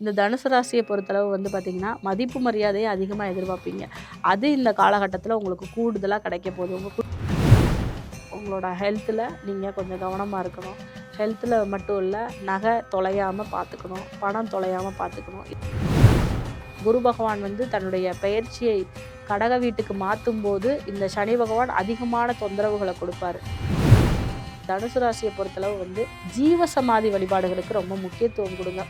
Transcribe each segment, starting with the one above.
இந்த தனுசு ராசியை பொறுத்தளவு வந்து பார்த்திங்கன்னா மதிப்பு மரியாதையை அதிகமாக எதிர்பார்ப்பீங்க. அது இந்த காலகட்டத்தில் உங்களுக்கு கூடுதலாக கிடைக்க போகுது. உங்கள் உங்களோட ஹெல்த்தில் நீங்கள் கொஞ்சம் கவனமாக இருக்கணும். ஹெல்த்தில் மட்டும் இல்லை நகை தொலையாமல் பார்த்துக்கணும் பணம் தொலையாமல் பார்த்துக்கணும் குரு பகவான் வந்து தன்னுடைய பெயர்ச்சியை கடக வீட்டுக்கு மாற்றும் போது இந்த சனி பகவான் அதிகமான தொந்தரவுகளை கொடுப்பாரு. தனுசு ராசியை பொறுத்தளவு வந்து ஜீவ சமாதி வழிபாடுகளுக்கு ரொம்ப முக்கியத்துவம் கொடுங்க.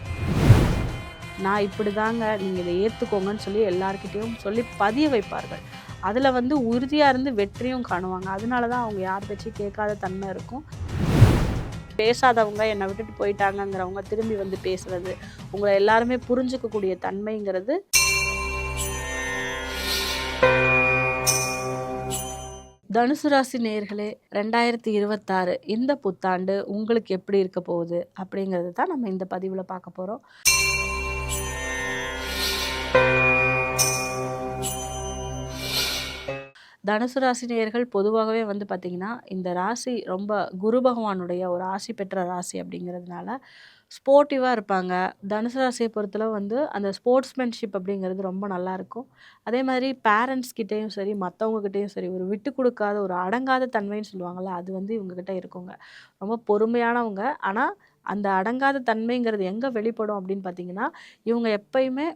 நான் இப்படி தாங்க நீங்கள் இதை ஏற்றுக்கோங்கன்னு சொல்லி எல்லாருக்கிட்டேயும் சொல்லி பதிய வைப்பார்கள். அதில் வந்து உறுதியாக இருந்து வெற்றியும் காணுவாங்க. அதனால தான் அவங்க யார் பேச்சும் கேட்காத தன்மை இருக்கும். பேசாதவங்க என்னை விட்டுட்டு போயிட்டாங்கங்கிறவங்க திரும்பி வந்து பேசுறது உங்களை எல்லாருமே புரிஞ்சுக்கக்கூடிய தன்மைங்கிறது. தனுசு ராசி நேர்களே ரெண்டாயிரத்தி இருபத்தாறு இந்த புத்தாண்டு உங்களுக்கு எப்படி இருக்க போகுது அப்படிங்கிறது தான் நம்ம இந்த பதிவில் பார்க்க போகிறோம் தனுசு ராசி நேயர்கள் பொதுவாகவே வந்து பார்த்திங்கன்னா இந்த ராசி ரொம்ப குரு பகவானுடைய ஒரு ஆசி பெற்ற ராசி அப்படிங்கிறதுனால ஸ்போர்ட்டிவாக இருப்பாங்க. தனுசு ராசியை பொறுத்தளவு வந்து அந்த ஸ்போர்ட்ஸ்மேன்ஷிப் அப்படிங்கிறது ரொம்ப நல்லாயிருக்கும் அதே மாதிரி பேரண்ட்ஸ் கிட்டேயும் சரி மற்றவங்கக்கிட்டேயும் சரி ஒரு விட்டு கொடுக்காத ஒரு அடங்காத தன்மைன்னு சொல்லுவாங்கள்ல அது வந்து இவங்கக்கிட்ட இருக்குங்க. ரொம்ப பொறுமையானவங்க. ஆனால் அந்த அடங்காத தன்மைங்கிறது எங்கே வெளிப்படும் அப்படின்னு பார்த்தீங்கன்னா இவங்க எப்பயுமே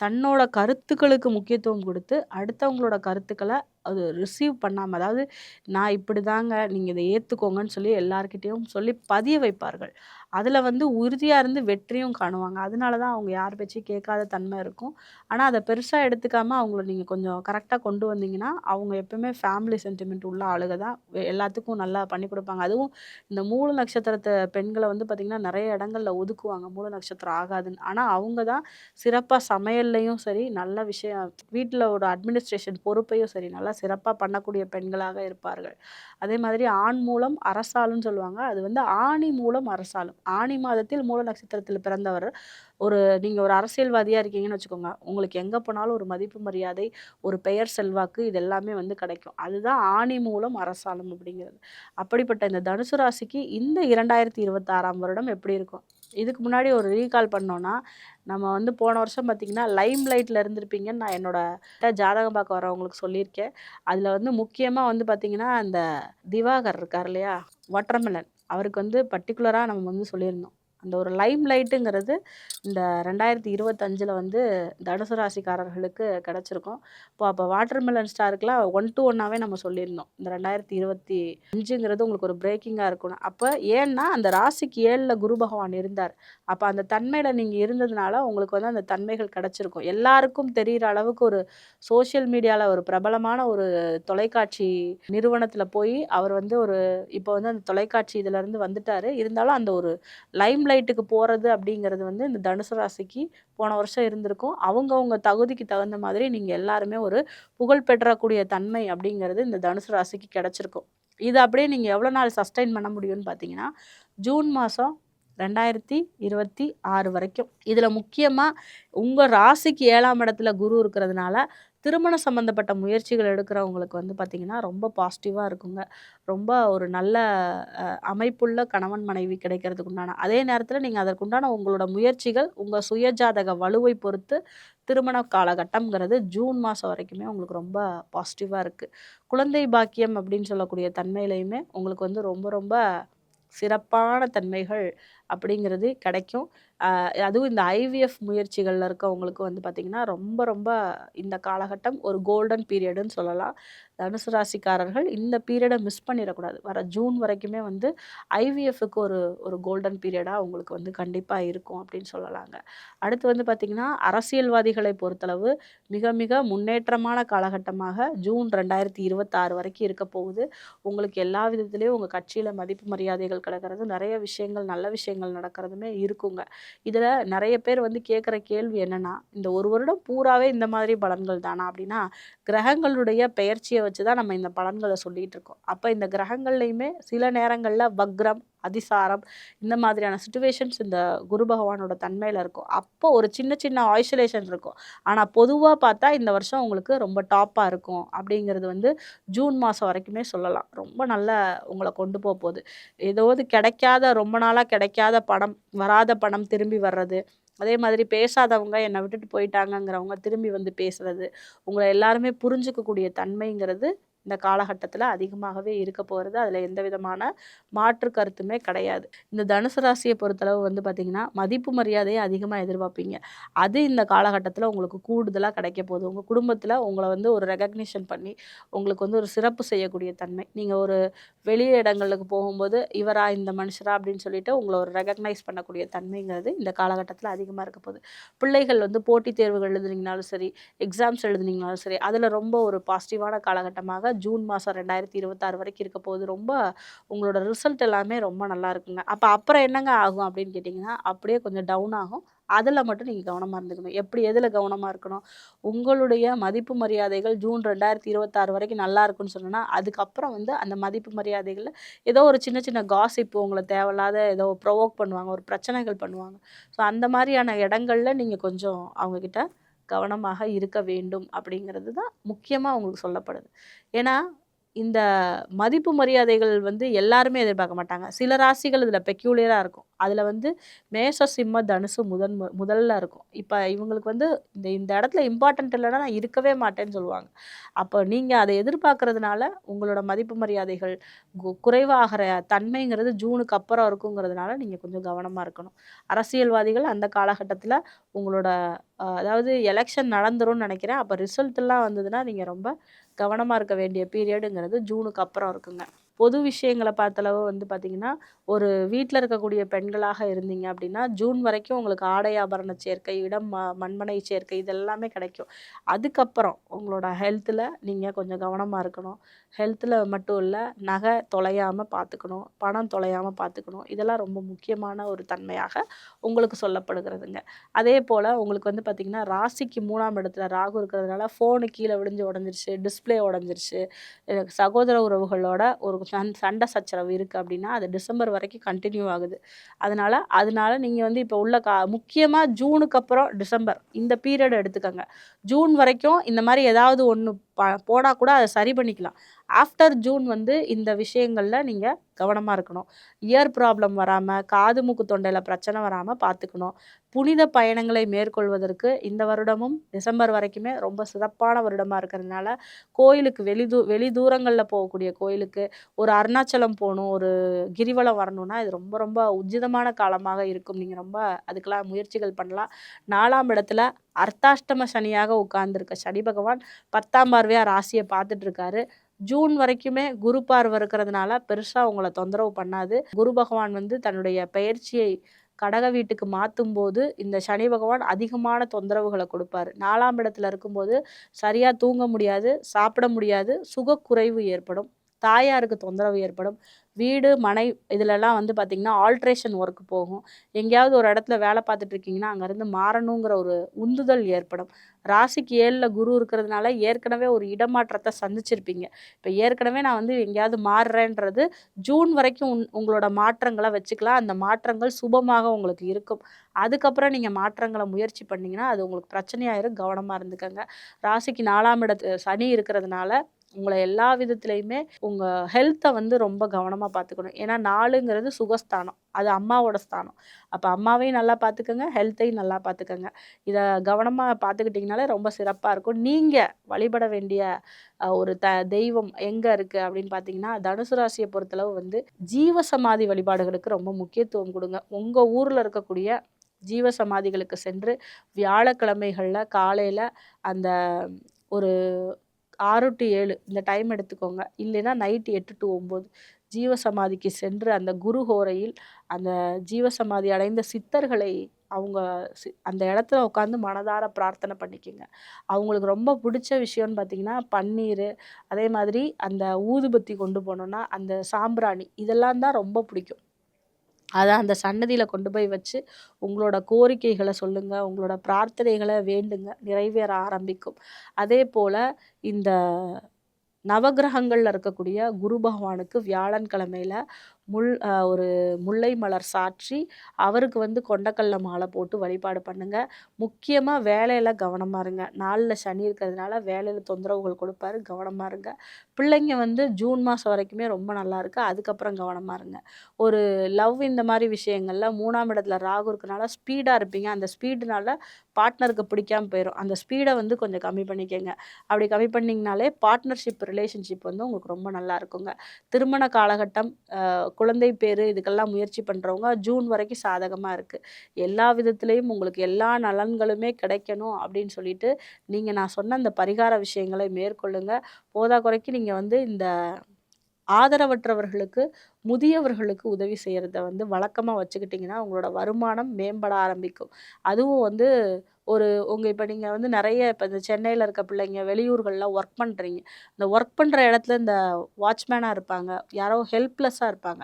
தன்னோட கருத்துக்களுக்கு முக்கியத்துவம் கொடுத்து அடுத்தவங்களோட கருத்துக்களை அது ரிசீவ் பண்ணாமல் அதாவது நான் இப்படி தாங்க நீங்கள் இதை ஏற்றுக்கோங்கன்னு சொல்லி எல்லார்கிட்டேயும் சொல்லி பதிய வைப்பார்கள். அதில் வந்து உறுதியாக இருந்து வெற்றியும் காணுவாங்க. அதனால தான் அவங்க யார் பேச்சும் கேட்காத தன்மை இருக்கும். ஆனால் அதை பெருசாக எடுத்துக்காமல் அவங்கள நீங்கள் கொஞ்சம் கரெக்டாக கொண்டு வந்தீங்கன்னா அவங்க எப்பவுமே ஃபேமிலி சென்டிமெண்ட் உள்ள ஆளுக தான் எல்லாத்துக்கும் நல்லா பண்ணி கொடுப்பாங்க. அதுவும் இந்த மூல நட்சத்திரத்தை பெண்களை வந்து பார்த்திங்கன்னா நிறைய இடங்களில் ஒதுக்குவாங்க. மூல நட்சத்திரம் ஆகாதுன்னு. ஆனால் அவங்க தான் சிறப்பாக சமையல்லையும் சரி நல்ல விஷயம் வீட்டில் ஒரு அட்மினிஸ்ட்ரேஷன் பொறுப்பையும் சரி நல்லா சிறப்பாக பண்ணக்கூடிய பெண்களாக இருப்பார்கள். அதே மாதிரி ஆண் மூலம் அரசாளுன்னு சொல்லுவாங்க. அது வந்து ஆணி மூலம் அரசாளும். ஆணி மாதத்தில் மூல நட்சத்திரத்தில் பிறந்தவர் ஒரு நீங்கள் ஒரு அரசியல்வாதியாக இருக்கீங்கன்னு வச்சுக்கோங்க. உங்களுக்கு எங்கே போனாலும் ஒரு மதிப்பு மரியாதை ஒரு பெயர் செல்வாக்கு இது எல்லாமே வந்து கிடைக்கும். அதுதான் ஆணி மூலம் அரசாளும் அப்படிங்கிறது. அப்படிப்பட்ட இந்த தனுசு ராசிக்கு இந்த இரண்டாயிரத்தி இருபத்தாறாம் வருடம் எப்படி இருக்கும்? இதுக்கு முன்னாடி ஒரு ரீகால் பண்ணோன்னா நம்ம வந்து போன வருஷம் பார்த்திங்கன்னா லைம் லைட்டில் இருந்திருப்பீங்கன்னு நான் என்னோட ஜாதகம் பார்க்க வரவங்களுக்கு சொல்லியிருக்கேன். அதில் வந்து முக்கியமாக வந்து பார்த்திங்கன்னா அந்த திவாகர் இருக்கார் இல்லையா? வாட்டர்மெலன் அவருக்கு வந்து பர்டிகுலராக நம்ம வந்து சொல்லியிருந்தோம். அந்த ஒரு லைம் லைட்டுங்கிறது இந்த ரெண்டாயிரத்தி இருபத்தஞ்சில் வந்து தனுசு ராசிக்காரர்களுக்கு கிடச்சிருக்கும். இப்போ அப்போ வாட்டர்மெலன் ஸ்டாருக்குலாம் ஒன் டு ஒன்னாகவே நம்ம சொல்லியிருந்தோம். இந்த ரெண்டாயிரத்தி இருபத்தி அஞ்சுங்கிறது உங்களுக்கு ஒரு பிரேக்கிங்காக இருக்கணும். அப்போ ஏன்னா அந்த ராசிக்கு ஏழில் குரு பகவான் இருந்தார். அப்போ அந்த தன்மையில் நீங்கள் இருந்ததுனால உங்களுக்கு வந்து அந்த தன்மைகள் கிடச்சிருக்கும். எல்லாருக்கும் தெரிகிற அளவுக்கு ஒரு சோஷியல் மீடியாவில் ஒரு பிரபலமான ஒரு தொலைக்காட்சி நிறுவனத்தில் போய் அவர் வந்து ஒரு இப்போ வந்து அந்த தொலைக்காட்சி இதிலேருந்து வந்துட்டார். இருந்தாலும் அந்த ஒரு லைம் லைட்டுக்கு போகிறது அப்படிங்கிறது வந்து இந்த தனுசு ராசிக்கு போன வருஷம் இருந்திருக்கும். அவங்கவுங்க தகுதிக்கு தகுந்த மாதிரி நீங்கள் எல்லாருமே ஒரு புகழ் பெற்றக்கூடிய தன்மை அப்படிங்கிறது இந்த தனுசு ராசிக்கு கிடச்சிருக்கும். இது அப்படியே நீங்கள் எவ்வளோ நாள் சஸ்டைன் பண்ண முடியும்னு பார்த்தீங்கன்னா ஜூன் மாதம் ரெண்டாயிரத்தி இருபத்தி ஆறு வரைக்கும். இதில் முக்கியமாக உங்கள் ராசிக்கு ஏழாம் இடத்துல குரு இருக்கிறதுனால திருமணம் சம்மந்தப்பட்ட முயற்சிகள் எடுக்கிறவங்களுக்கு வந்து பார்த்திங்கன்னா ரொம்ப பாசிட்டிவாக இருக்குங்க. ரொம்ப ஒரு நல்ல அமைப்புள்ள கணவன் மனைவி கிடைக்கிறதுக்கு உண்டான அதே நேரத்தில் நீங்கள் அதற்குண்டான உங்களோட முயற்சிகள் உங்கள் சுயஜாதக வலுவை பொறுத்து திருமண காலகட்டம்ங்கிறது ஜூன் மாதம் வரைக்குமே உங்களுக்கு ரொம்ப பாசிட்டிவாக இருக்குது குழந்தை பாக்கியம் அப்படின்னு சொல்லக்கூடிய தன்மையிலையுமே உங்களுக்கு வந்து ரொம்ப ரொம்ப சிறப்பான தன்மைகள் அப்படிங்கிறது கிடைக்கும். அதுவும் இந்த ஐவிஎஃப் முயற்சிகளில் இருக்கவங்களுக்கு வந்து பார்த்திங்கன்னா ரொம்ப ரொம்ப இந்த காலகட்டம் ஒரு கோல்டன் பீரியடுன்னு சொல்லலாம். தனுசு ராசிக்காரர்கள் இந்த பீரியடை மிஸ் பண்ணிடக்கூடாது. வர ஜூன் வரைக்குமே வந்து ஐவிஎஃப்க்கு ஒரு ஒரு கோல்டன் பீரியடாக அவங்களுக்கு வந்து கண்டிப்பாக இருக்கும் அப்படின்னு சொல்லலாங்க. அடுத்து வந்து பார்த்திங்கன்னா அரசியல்வாதிகளை பொறுத்தளவு மிக மிக முன்னேற்றமான காலகட்டமாக ஜூன் ரெண்டாயிரத்தி இருபத்தாறு வரைக்கும் இருக்க போகுது. உங்களுக்கு எல்லா விதத்துலேயும் உங்கள் கட்சியில் மதிப்பு மரியாதைகள் கிடக்கிறது. நிறைய விஷயங்கள் நல்ல விஷயங்கள் நடக்கிறதுமே இருக்குங்க. இதில் நிறைய பேர் வந்து கேட்குற கேள்வி என்னென்னா இந்த ஒரு வருடம் பூராவே இந்த மாதிரி பலன்கள் தானா? அப்படின்னா கிரகங்களுடைய பெயர்ச்சியை வச்சு தான் நம்ம இந்த பலன்களை சொல்லிட்டு இருக்கோம். அப்போ இந்த கிரகங்கள்லையுமே சில நேரங்களில் வக்ரம் அதிசாரம் இந்த மாதிரியான சுச்சுவேஷன்ஸ் இந்த குரு பகவானோட தன்மையில் இருக்கும். அப்போ ஒரு சின்ன சின்ன ஆய்சோலேஷன் இருக்கும். ஆனால் பொதுவாக பார்த்தா இந்த வருஷம் உங்களுக்கு ரொம்ப டாப்பாக இருக்கும். அப்படிங்கிறது வந்து ஜூன் மாதம் வரைக்குமே சொல்லலாம். ரொம்ப நல்ல உங்களை கொண்டு போக போகுது. ஏதாவது கிடைக்காத ரொம்ப நாளாக கிடைக்காத பணம் வராத பணம் திரும்பி வர்றது. அதே மாதிரி பேசாதவங்க என்னை விட்டுட்டு போயிட்டாங்கங்கிறவங்க திரும்பி வந்து பேசுறது. உங்களை எல்லாருமே புரிஞ்சுக்கக்கூடிய தன்மைங்கிறது இந்த காலகட்டத்தில் அதிகமாகவே இருக்க போகிறது அதில் எந்த விதமான மாற்று கருத்துமே கிடையாது. இந்த தனுசு ராசியை பொறுத்தளவு வந்து பார்த்திங்கன்னா மதிப்பு மரியாதையை அதிகமாக எதிர்பார்ப்பீங்க. அது இந்த காலகட்டத்தில் உங்களுக்கு கூடுதலாக கிடைக்க போகுது. உங்கள் குடும்பத்தில் உங்களை வந்து ஒரு ரெகக்னிஷன் பண்ணி உங்களுக்கு வந்து ஒரு சிறப்பு செய்யக்கூடிய தன்மை. நீங்கள் ஒரு வெளி இடங்களுக்கு போகும்போது இவரா இந்த மனுஷரா? அப்படின்னு சொல்லிட்டு உங்களை ஒரு ரெகக்னைஸ் பண்ணக்கூடிய தன்மைங்கிறது இந்த காலகட்டத்தில் அதிகமாக இருக்க போகுது. பிள்ளைகள் வந்து போட்டித் தேர்வுகள் எழுதுனீங்கனாலும் சரி எக்ஸாம்ஸ் எழுதுனீங்கனாலும் சரி அதில் ரொம்ப ஒரு பாசிட்டிவான காலகட்டமாக ஜூன் மாதம் ரெண்டாயிரத்தி இருபத்தாறு வரைக்கும் இருக்க போகுது ரொம்ப உங்களோட ரிசல்ட் எல்லாமே ரொம்ப நல்லா இருக்குங்க. அப்போ அப்புறம் என்னங்க ஆகும் அப்படின்னு கேட்டிங்கன்னா அப்படியே கொஞ்சம் டவுன் ஆகும். அதில் மட்டும் நீங்கள் கவனமாக இருந்துக்கணும். எப்படி எதில் கவனமாக இருக்கணும்? உங்களுடைய மதிப்பு மரியாதைகள் ஜூன் ரெண்டாயிரத்தி இருபத்தாறு வரைக்கும் நல்லா இருக்குன்னு சொன்னால் அதுக்கப்புறம் வந்து அந்த மதிப்பு மரியாதைகளில் ஏதோ ஒரு சின்ன சின்ன காசிப்பு உங்களை தேவையில்லாத ஏதோ ப்ரொவோக் பண்ணுவாங்க ஒரு பிரச்சனைகள் பண்ணுவாங்க. ஸோ அந்த மாதிரியான இடங்கள்ல நீங்கள் கொஞ்சம் அவங்கக்கிட்ட கவனமாக இருக்க வேண்டும் அப்படிங்கிறது தான் முக்கியமாக அவங்களுக்கு சொல்லப்படுது. ஏன்னா இந்த மதிப்பு மரியாதைகள் வந்து எல்லாருமே எதிர்பார்க்க மாட்டாங்க. சில ராசிகள் இதில் பெக்யூலியராக இருக்கும். அதில் வந்து மேஷ சிம்ம தனுசு முதன் முதல்ல இருக்கும். இப்போ இவங்களுக்கு வந்து இந்த இந்த இடத்துல இம்பார்ட்டன்ட் இல்லைன்னா நான் இருக்கவே மாட்டேன்னு சொல்லுவாங்க. அப்போ நீங்கள் அதை எதிர்பார்க்கறதுனால உங்களோட மதிப்பு மரியாதைகள் கு குறைவாகிற தன்மைங்கிறது ஜூனுக்கு அப்புறம் இருக்குங்கிறதுனால நீங்கள் கொஞ்சம் கவனமாக இருக்கணும். அரசியல்வாதிகள் அந்த காலகட்டத்தில் உங்களோட அதாவது எலெக்ஷன் நடந்துரும்னு நினைக்கிறேன். அப்போ ரிசல்ட்லாம் வந்ததுன்னா நீங்கள் ரொம்ப கவனமாக இருக்க வேண்டிய பீரியடுங்கிறது ஜூனுக்கு அப்புறம் இருக்குங்க. பொது விஷயங்களை பார்த்தளவு வந்து பார்த்திங்கன்னா ஒரு வீட்டில் இருக்கக்கூடிய பெண்களாக இருந்தீங்க அப்படின்னா ஜூன் வரைக்கும் உங்களுக்கு ஆடை ஆபரண சேர்க்கை இடம் ம மண்மனை சேர்க்கை இதெல்லாமே கிடைக்கும். அதுக்கப்புறம் உங்களோட ஹெல்த்தில் நீங்கள் கொஞ்சம் கவனமாக இருக்கணும். ஹெல்த்தில் மட்டும் இல்லை நகை தொலையாமல் பார்த்துக்கணும் பணம் தொலையாமல் பார்த்துக்கணும் இதெல்லாம் ரொம்ப முக்கியமான ஒரு தன்மையாக உங்களுக்கு சொல்லப்படுகிறதுங்க. அதே போல் உங்களுக்கு வந்து பார்த்திங்கன்னா ராசிக்கு மூணாம் இடத்துல ராகு இருக்கிறதுனால ஃபோனு கீழே விடிஞ்சு உடஞ்சிருச்சு டிஸ்பிளே உடஞ்சிருச்சு. சகோதர உறவுகளோட ஒரு சண் சண்டை சச்சரவு இருக்குது அப்படின்னா அது டிசம்பர் வரைக்கும் கண்டினியூ ஆகுது. அதனால் அதனால நீங்கள் வந்து இப்போ உள்ள கா முக்கியமாக ஜூனுக்கு அப்புறம் டிசம்பர் இந்த பீரியட் எடுத்துக்கோங்க. ஜூன் வரைக்கும் இந்த மாதிரி ஏதாவது ஒன்று ப போனால் கூட அதை சரி பண்ணிக்கலாம். ஆஃப்டர் ஜூன் வந்து இந்த விஷயங்களில் நீங்கள் கவனமாக இருக்கணும். இயர் ப்ராப்ளம் வராமல் காது மூக்கு தொண்டையில் பிரச்சனை வராமல் பார்த்துக்கணும் புனித பயணங்களை மேற்கொள்வதற்கு இந்த வருடமும் டிசம்பர் வரைக்குமே ரொம்ப சிறப்பான வருடமாக இருக்கிறதுனால கோயிலுக்கு வெளி தூ வெளி தூரங்களில் போகக்கூடிய கோயிலுக்கு ஒரு அருணாச்சலம் போகணும் ஒரு கிரிவலம் வரணும்னா இது ரொம்ப ரொம்ப உச்சிதமான காலமாக இருக்கும். நீங்கள் ரொம்ப அதுக்கெல்லாம் முயற்சிகள் பண்ணலாம். நாலாம் இடத்துல அர்த்தாஷ்டம சனியாக உட்கார்ந்துருக்க சனி பகவான் பத்தாம் பார்வையாக ராசியை பார்த்துட்ருக்காரு ஜூன் வரைக்குமே குரு பார்வை இருக்கிறதுனால பெருசாக உங்களை தொந்தரவு பண்ணாது. குரு பகவான் வந்து தன்னுடைய பயிற்சியை கடக வீட்டுக்கு மாற்றும் போது இந்த சனி பகவான் அதிகமான தொந்தரவுகளை கொடுப்பாரு. நாலாம் இடத்துல இருக்கும்போது சரியாக தூங்க முடியாது சாப்பிட முடியாது சுகக்குறைவு ஏற்படும் தாயாருக்கு தொந்தரவு ஏற்படும். வீடு மனை இதுலலாம் வந்து பார்த்திங்கன்னா ஆல்ட்ரேஷன் ஒர்க் போகும். எங்கேயாவது ஒரு இடத்துல வேலை பார்த்துட்டு இருக்கீங்கன்னா அங்கேருந்து மாறணுங்கிற ஒரு உந்துதல் ஏற்படும். ராசிக்கு ஏழில் குரு இருக்கிறதுனால ஏற்கனவே ஒரு இடமாற்றத்தை சந்திச்சிருப்பீங்க. இப்போ ஏற்கனவே நான் வந்து எங்கேயாவது மாறுறேன்றது ஜூன் வரைக்கும் உன் உங்களோட மாற்றங்களை வச்சுக்கலாம். அந்த மாற்றங்கள் சுபமாக உங்களுக்கு இருக்கும். அதுக்கப்புறம் நீங்கள் மாற்றங்களை முயற்சி பண்ணிங்கன்னா அது உங்களுக்கு பிரச்சனையாயிரும். கவனமாக இருந்துக்கோங்க. ராசிக்கு நாலாம் இடத்து சனி இருக்கிறதுனால உங்களை எல்லா விதத்துலேயுமே உங்கள் ஹெல்த்தை வந்து ரொம்ப கவனமாக பார்த்துக்கணும் ஏன்னா நாளுங்கிறது சுகஸ்தானம். அது அம்மாவோட ஸ்தானம். அப்போ அம்மாவையும் நல்லா பார்த்துக்கோங்க ஹெல்த்தையும் நல்லா பார்த்துக்கோங்க இதை கவனமாக பார்த்துக்கிட்டிங்கனாலே ரொம்ப சிறப்பாக இருக்கும். நீங்கள் வழிபட வேண்டிய ஒரு த தெய்வம் எங்கே இருக்குது அப்படின்னு பார்த்தீங்கன்னா தனுசு ராசியை பொறுத்தளவு வந்து ஜீவசமாதி வழிபாடுகளுக்கு ரொம்ப முக்கியத்துவம் கொடுங்க. உங்கள் ஊரில் இருக்கக்கூடிய ஜீவசமாதிகளுக்கு சென்று வியாழக்கிழமைகளில் காலையில் அந்த ஒரு ஆறு டு ஏழு இந்த டைம் எடுத்துக்கோங்க. இல்லைன்னா நைட்டு எட்டு டு ஒம்பது ஜீவசமாதிக்கு சென்று அந்த குரு ஹோரையில் அந்த ஜீவசமாதி அடைந்த சித்தர்களை அவங்க சி அந்த இடத்துல உட்காந்து மனதார பிரார்த்தனை பண்ணிக்கோங்க. அவங்களுக்கு ரொம்ப பிடிச்ச விஷயம்னு பார்த்திங்கன்னா பன்னீர் அதே மாதிரி அந்த ஊதுபத்தி கொண்டு போனோன்னா அந்த சாம்பிராணி இதெல்லாம் தான் ரொம்ப பிடிக்கும். அதை அந்த சன்னதியில் கொண்டு போய் வச்சு உங்களோட கோரிக்கைகளை சொல்லுங்கள் உங்களோட பிரார்த்தனைகளை வேண்டுங்க நிறைவேற ஆரம்பிக்கும். அதே போல் இந்த நவகிரகங்களில் இருக்கக்கூடிய குரு பகவானுக்கு வியாழன் கிழமையில் முள் ஒரு முல்லை மலர் சாற்றி, அவருக்கு வந்து கொண்டக்கல்ல மாலை போட்டு வழிபாடு பண்ணுங்க. முக்கியமாக வேலையில் கவனமா இருங்க. நாளில் சனி இருக்கிறதுனால வேலையில் தொந்தரவுகள் கொடுப்பாரு. கவனமா இருங்க. பிள்ளைங்க வந்து ஜூன் மாதம் வரைக்குமே ரொம்ப நல்லாயிருக்கு. அதுக்கப்புறம் கவனமா இருங்க. ஒரு லவ் இந்த மாதிரி விஷயங்களில் மூணாம் இடத்துல ராகு இருக்கனால ஸ்பீடாக இருப்பீங்க. அந்த ஸ்பீடுனால பார்ட்னருக்கு பிடிக்காம போயிடும் அந்த ஸ்பீடை வந்து கொஞ்சம் கம்மி பண்ணிக்கங்க. அப்படி கம்மி பண்ணிங்கனாலே பார்ட்னர்ஷிப் ரிலேஷன்ஷிப் வந்து உங்களுக்கு ரொம்ப நல்லா இருக்குங்க. திருமண காலகட்டம், குழந்தை பேர் இதுக்கெல்லாம் முயற்சி பண்ணுறவங்க ஜூன் வரைக்கும் சாதகமாக இருக்குது எல்லா விதத்துலேயும் உங்களுக்கு எல்லா நலன்களுமே கிடைக்கணும் அப்படின்னு சொல்லிட்டு, நீங்கள் நான் சொன்ன அந்த பரிகார விஷயங்களை மேற்கொள்ளுங்க. போதாக்குறைக்கு நீங்கள் வந்து இந்த ஆதரவற்றவர்களுக்கு, முதியவர்களுக்கு உதவி செய்கிறத வந்து வழக்கமாக வச்சுக்கிட்டிங்கன்னா உங்களோட வருமானம் மேம்பட ஆரம்பிக்கும். அதுவும் வந்து ஒரு உங்கள் இப்போ நீங்கள் வந்து நிறைய இப்போ இந்த சென்னையில் இருக்க பிள்ளைங்க, வெளியூர்கள்லாம் ஒர்க் பண்ணுறீங்க இந்த ஒர்க் பண்ணுற இடத்துல இந்த வாட்ச்மேனாக இருப்பாங்க. யாரோ ஹெல்ப்லெஸ்ஸாக இருப்பாங்க.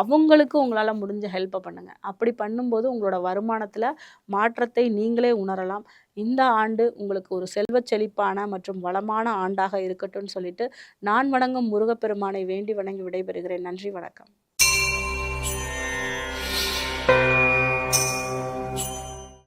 அவங்களுக்கு உங்களால் முடிஞ்ச ஹெல்ப்பை பண்ணுங்கள் அப்படி பண்ணும்போது உங்களோட வருமானத்தில் மாற்றத்தை நீங்களே உணரலாம். இந்த ஆண்டு உங்களுக்கு ஒரு செல்வச் செழிப்பான மற்றும் வளமான ஆண்டாக இருக்கட்டும்னு சொல்லிட்டு, நான் வணங்கும் முருகப்பெருமானை வேண்டி வணங்கி விடைபெறுகிறேன். நன்றி, வணக்கம்.